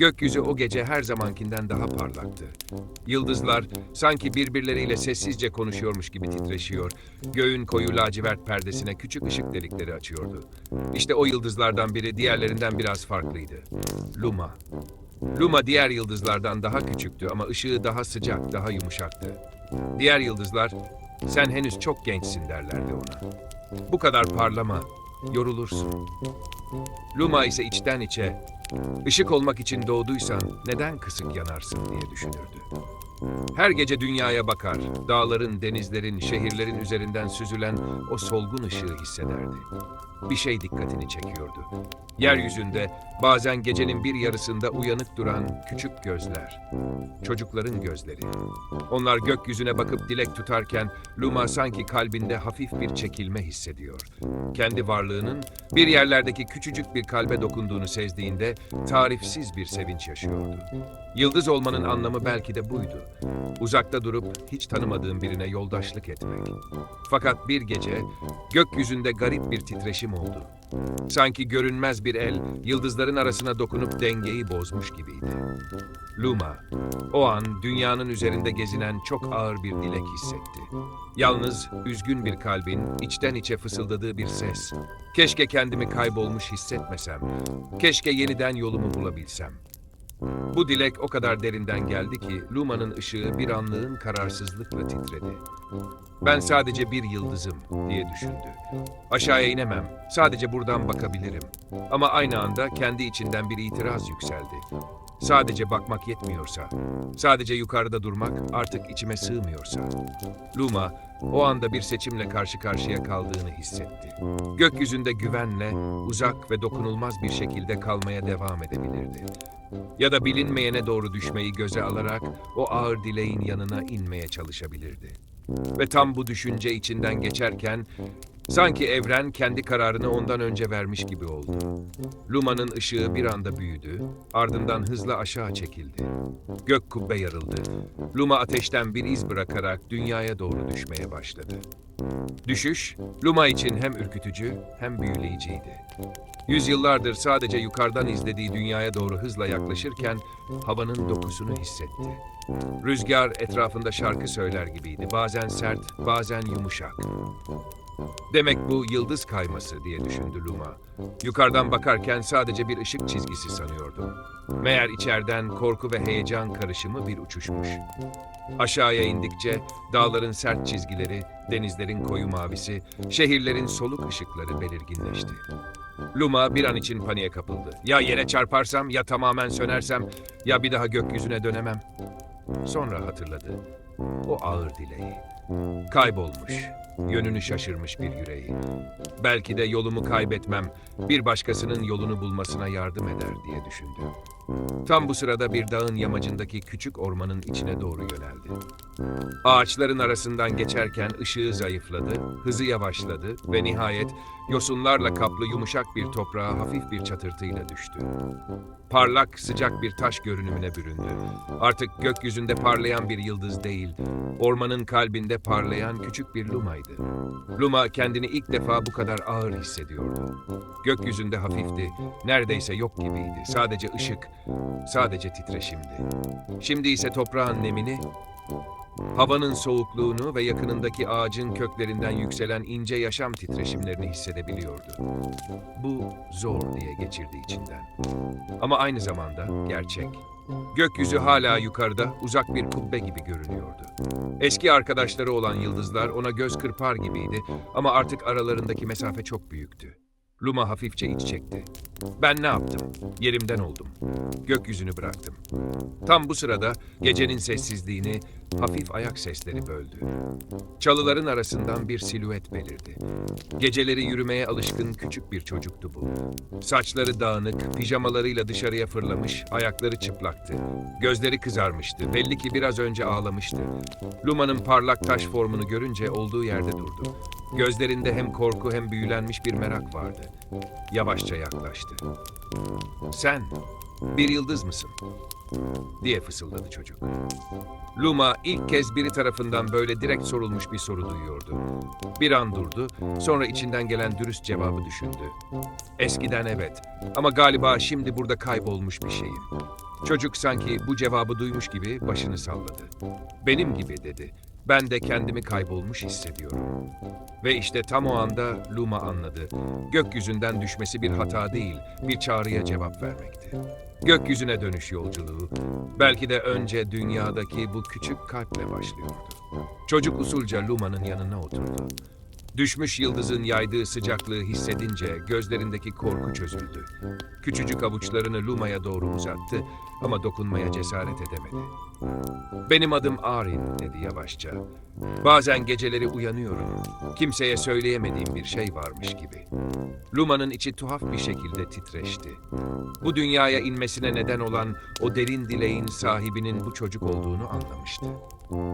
Gökyüzü o gece her zamankinden daha parlaktı. Yıldızlar sanki birbirleriyle sessizce konuşuyormuş gibi titreşiyor. Göğün koyu lacivert perdesine küçük ışık delikleri açıyordu. İşte o yıldızlardan biri diğerlerinden biraz farklıydı. Luma. Luma diğer yıldızlardan daha küçüktü ama ışığı daha sıcak, daha yumuşaktı. Diğer yıldızlar, sen henüz çok gençsin derlerdi ona. Bu kadar parlama, yorulursun. Luma ise içten içe, ışık olmak için doğduysan neden kısık yanarsın diye düşünürdü. Her gece dünyaya bakar, dağların, denizlerin, şehirlerin üzerinden süzülen o solgun ışığı hissederdi. Bir şey dikkatini çekiyordu. Yeryüzünde bazen gecenin bir yarısında uyanık duran küçük gözler. Çocukların gözleri. Onlar gökyüzüne bakıp dilek tutarken Luma sanki kalbinde hafif bir çekilme hissediyor. Kendi varlığının bir yerlerdeki küçücük bir kalbe dokunduğunu sezdiğinde tarifsiz bir sevinç yaşıyordu. Yıldız olmanın anlamı belki de buydu. Uzakta durup hiç tanımadığın birine yoldaşlık etmek. Fakat bir gece gökyüzünde garip bir titreşim oldu. Sanki görünmez bir el yıldızların arasına dokunup dengeyi bozmuş gibiydi. Luma, o an dünyanın üzerinde gezinen çok ağır bir dilek hissetti. Yalnız üzgün bir kalbin içten içe fısıldadığı bir ses. Keşke kendimi kaybolmuş hissetmesem. Keşke yeniden yolumu bulabilsem. Bu dilek o kadar derinden geldi ki Luma'nın ışığı bir anlığın kararsızlıkla titredi. Ben sadece bir yıldızım diye düşündü. Aşağıya inemem, sadece buradan bakabilirim. Ama aynı anda kendi içinden bir itiraz yükseldi. Sadece bakmak yetmiyorsa, sadece yukarıda durmak artık içime sığmıyorsa. Luma o anda bir seçimle karşı karşıya kaldığını hissetti. Gökyüzünde güvenle, uzak ve dokunulmaz bir şekilde kalmaya devam edebilirdi. Ya da bilinmeyene doğru düşmeyi göze alarak o ağır dileğin yanına inmeye çalışabilirdi. Ve tam bu düşünce içinden geçerken sanki evren kendi kararını ondan önce vermiş gibi oldu. Luma'nın ışığı bir anda büyüdü, ardından hızla aşağı çekildi. Gök kubbe yarıldı. Luma ateşten bir iz bırakarak dünyaya doğru düşmeye başladı. Düşüş, Luma için hem ürkütücü hem büyüleyiciydi. Yüzyıllardır sadece yukarıdan izlediği dünyaya doğru hızla yaklaşırken havanın dokusunu hissetti. Rüzgar etrafında şarkı söyler gibiydi. Bazen sert, bazen yumuşak. Demek bu yıldız kayması diye düşündü Luma. Yukarıdan bakarken sadece bir ışık çizgisi sanıyordu. Meğer içeriden korku ve heyecan karışımı bir uçuşmuş. Aşağıya indikçe dağların sert çizgileri, denizlerin koyu mavisi, şehirlerin soluk ışıkları belirginleşti. Luma bir an için paniğe kapıldı. Ya yere çarparsam, ya tamamen sönersem, ya bir daha gökyüzüne dönemem. Sonra hatırladı. O ağır dileği. Kaybolmuş, yönünü şaşırmış bir yüreği. Belki de yolumu kaybetmem, bir başkasının yolunu bulmasına yardım eder diye düşündü. Tam bu sırada bir dağın yamacındaki küçük ormanın içine doğru yöneldi. Ağaçların arasından geçerken ışığı zayıfladı, hızı yavaşladı ve nihayet yosunlarla kaplı yumuşak bir toprağa hafif bir çatırtıyla düştü. Parlak, sıcak bir taş görünümüne büründü. Artık gökyüzünde parlayan bir yıldız değil, ormanın kalbinde parlayan küçük bir lumaydı. Luma kendini ilk defa bu kadar ağır hissediyordu. Gökyüzünde hafifti, neredeyse yok gibiydi. Sadece ışık, sadece titreşimdi. Şimdi ise toprağın nemini, havanın soğukluğunu ve yakınındaki ağacın köklerinden yükselen ince yaşam titreşimlerini hissedebiliyordu. Bu zor diye geçirdi içinden. Ama aynı zamanda gerçek. Gökyüzü hala yukarıda, uzak bir kubbe gibi görünüyordu. Eski arkadaşları olan yıldızlar ona göz kırpar gibiydi ama artık aralarındaki mesafe çok büyüktü. Luma hafifçe iç çekti. Ben ne yaptım? Yerimden oldum. Gökyüzünü bıraktım. Tam bu sırada gecenin sessizliğini hafif ayak sesleri böldü. Çalıların arasından bir silüet belirdi. Geceleri yürümeye alışkın küçük bir çocuktu bu. Saçları dağınık, pijamalarıyla dışarıya fırlamış, ayakları çıplaktı. Gözleri kızarmıştı, belli ki biraz önce ağlamıştı. Luma'nın parlak taş formunu görünce olduğu yerde durdu. Gözlerinde hem korku hem büyülenmiş bir merak vardı. Yavaşça yaklaştı. Sen bir yıldız mısın? diye fısıldadı çocuk. Luma ilk kez biri tarafından böyle direkt sorulmuş bir soru duyuyordu. Bir an durdu, sonra içinden gelen dürüst cevabı düşündü. Eskiden evet ama galiba şimdi burada kaybolmuş bir şeyim. Çocuk sanki bu cevabı duymuş gibi başını salladı. Benim gibi dedi. Ben de kendimi kaybolmuş hissediyorum. Ve işte tam o anda Luma anladı. Gökyüzünden düşmesi bir hata değil, bir çağrıya cevap vermekti. Gökyüzüne dönüş yolculuğu, belki de önce dünyadaki bu küçük kalple başlıyordu. Çocuk usulca Luma'nın yanına oturdu. Düşmüş yıldızın yaydığı sıcaklığı hissedince gözlerindeki korku çözüldü. Küçücük avuçlarını Luma'ya doğru uzattı ama dokunmaya cesaret edemedi. Benim adım Arin dedi yavaşça. Bazen geceleri uyanıyorum. Kimseye söyleyemediğim bir şey varmış gibi. Luma'nın içi tuhaf bir şekilde titreşti. Bu dünyaya inmesine neden olan o derin dileğin sahibinin bu çocuk olduğunu anlamıştı.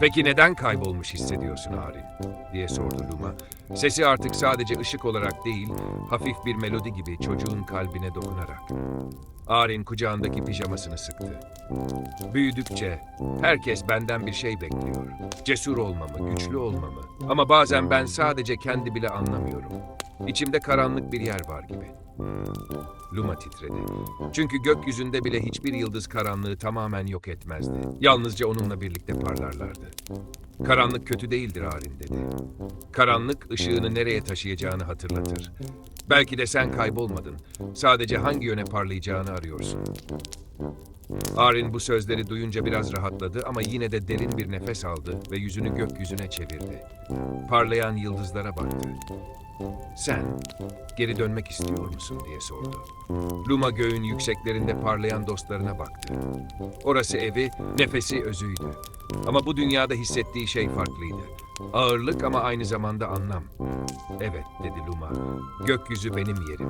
Peki neden kaybolmuş hissediyorsun Arin? diye sordu Luma. Sesi artık sadece ışık olarak değil, hafif bir melodi gibi çocuğun kalbine dokunarak. Arin kucağındaki pijamasını sıktı. Büyüdükçe herkes benden bir şey bekliyor. Cesur olmamı, güçlü olmamı. Ama bazen ben sadece kendi bile anlamıyorum. İçimde karanlık bir yer var gibi. Luma titredi. Çünkü gökyüzünde bile hiçbir yıldız karanlığı tamamen yok etmezdi. Yalnızca onunla birlikte parlarlardı. Karanlık kötü değildir Arin dedi. Karanlık ışığını nereye taşıyacağını hatırlatır. Belki de sen kaybolmadın. Sadece hangi yöne parlayacağını arıyorsun. Arin bu sözleri duyunca biraz rahatladı ama yine de derin bir nefes aldı ve yüzünü gökyüzüne çevirdi. Parlayan yıldızlara baktı. Sen geri dönmek istiyor musun diye sordu. Luma göğün yükseklerinde parlayan dostlarına baktı. Orası evi, nefesi özüydü. Ama bu dünyada hissettiği şey farklıydı. Ağırlık ama aynı zamanda anlam. Evet dedi Luma. Gökyüzü benim yerim.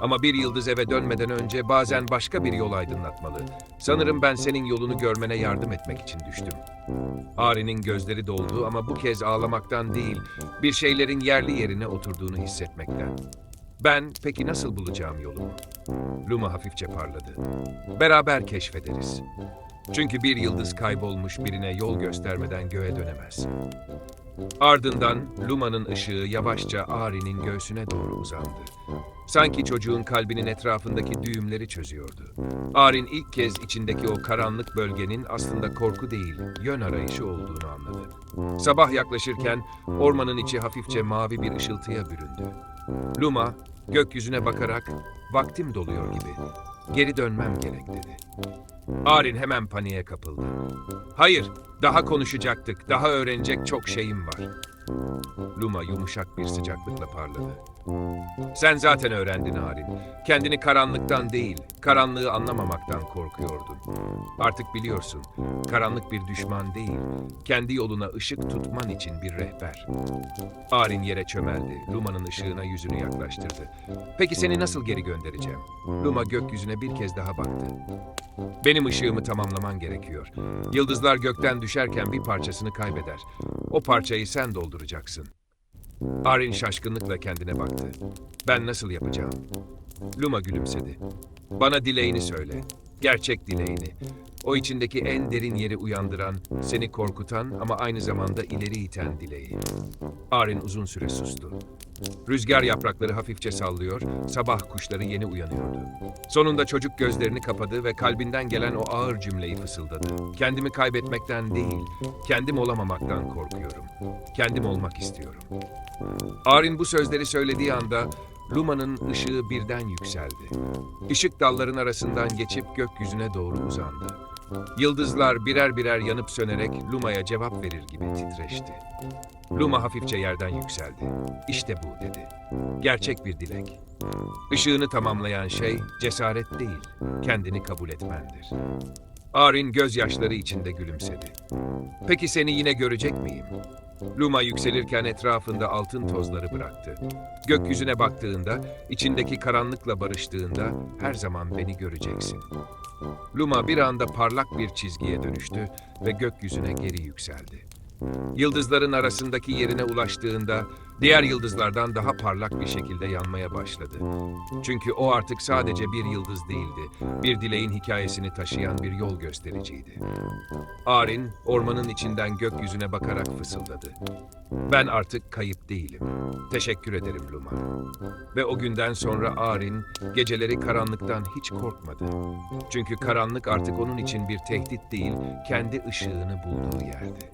Ama bir yıldız eve dönmeden önce bazen başka bir yol aydınlatmalı. Sanırım ben senin yolunu görmene yardım etmek için düştüm. Ari'nin gözleri doldu ama bu kez ağlamaktan değil, bir şeylerin yerli yerine oturduğunu hissetmekten. Ben peki nasıl bulacağım yolumu? Luma hafifçe parladı. Beraber keşfederiz. Çünkü bir yıldız kaybolmuş birine yol göstermeden göğe dönemez. Ardından Luma'nın ışığı yavaşça Ari'nin göğsüne doğru uzandı. Sanki çocuğun kalbinin etrafındaki düğümleri çözüyordu. Arin ilk kez içindeki o karanlık bölgenin aslında korku değil, yön arayışı olduğunu anladı. Sabah yaklaşırken ormanın içi hafifçe mavi bir ışıltıya büründü. Luma gökyüzüne bakarak vaktim doluyor gibi. Geri dönmem gerek dedi. Arin hemen paniğe kapıldı. Hayır, daha konuşacaktık, daha öğrenecek çok şeyim var. Luma yumuşak bir sıcaklıkla parladı. Sen zaten öğrendin Arin. Kendini karanlıktan değil, karanlığı anlamamaktan korkuyordun. Artık biliyorsun, karanlık bir düşman değil, kendi yoluna ışık tutman için bir rehber. Arin yere çömeldi, Luma'nın ışığına yüzünü yaklaştırdı. Peki seni nasıl geri göndereceğim? Luma gökyüzüne bir kez daha baktı. Benim ışığımı tamamlaman gerekiyor. Yıldızlar gökten düşerken bir parçasını kaybeder. O parçayı sen dolduracaksın. Arin şaşkınlıkla kendine baktı. Ben nasıl yapacağım? Luma gülümsedi. Bana dileğini söyle. Gerçek dileğini. O içindeki en derin yeri uyandıran, seni korkutan ama aynı zamanda ileri iten dileği. Arin uzun süre sustu. Rüzgar yaprakları hafifçe sallıyor, sabah kuşları yeni uyanıyordu. Sonunda çocuk gözlerini kapadı ve kalbinden gelen o ağır cümleyi fısıldadı. Kendimi kaybetmekten değil, kendim olamamaktan korkuyorum. Kendim olmak istiyorum. Arin bu sözleri söylediği anda Luma'nın ışığı birden yükseldi. Işık dalların arasından geçip gökyüzüne doğru uzandı. Yıldızlar birer birer yanıp sönerek Luma'ya cevap verir gibi titreşti. Luma hafifçe yerden yükseldi. İşte bu dedi. Gerçek bir dilek. Işığını tamamlayan şey cesaret değil, kendini kabul etmendir. Arin gözyaşları içinde gülümsedi. Peki seni yine görecek miyim? Luma yükselirken etrafında altın tozları bıraktı. Gökyüzüne baktığında, içindeki karanlıkla barıştığında her zaman beni göreceksin. Luma bir anda parlak bir çizgiye dönüştü ve gökyüzüne geri yükseldi. Yıldızların arasındaki yerine ulaştığında Diğer yıldızlardan daha parlak bir şekilde yanmaya başladı. Çünkü o artık sadece bir yıldız değildi, bir dileğin hikayesini taşıyan bir yol göstericiydi. Arin, ormanın içinden gökyüzüne bakarak fısıldadı. Ben artık kayıp değilim. Teşekkür ederim Luma. Ve o günden sonra Arin, geceleri karanlıktan hiç korkmadı. Çünkü karanlık artık onun için bir tehdit değil, kendi ışığını bulduğu yerdi.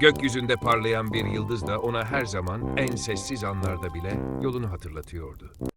Gökyüzünde parlayan bir yıldız da ona her zaman en sessiz anlarda bile yolunu hatırlatıyordu.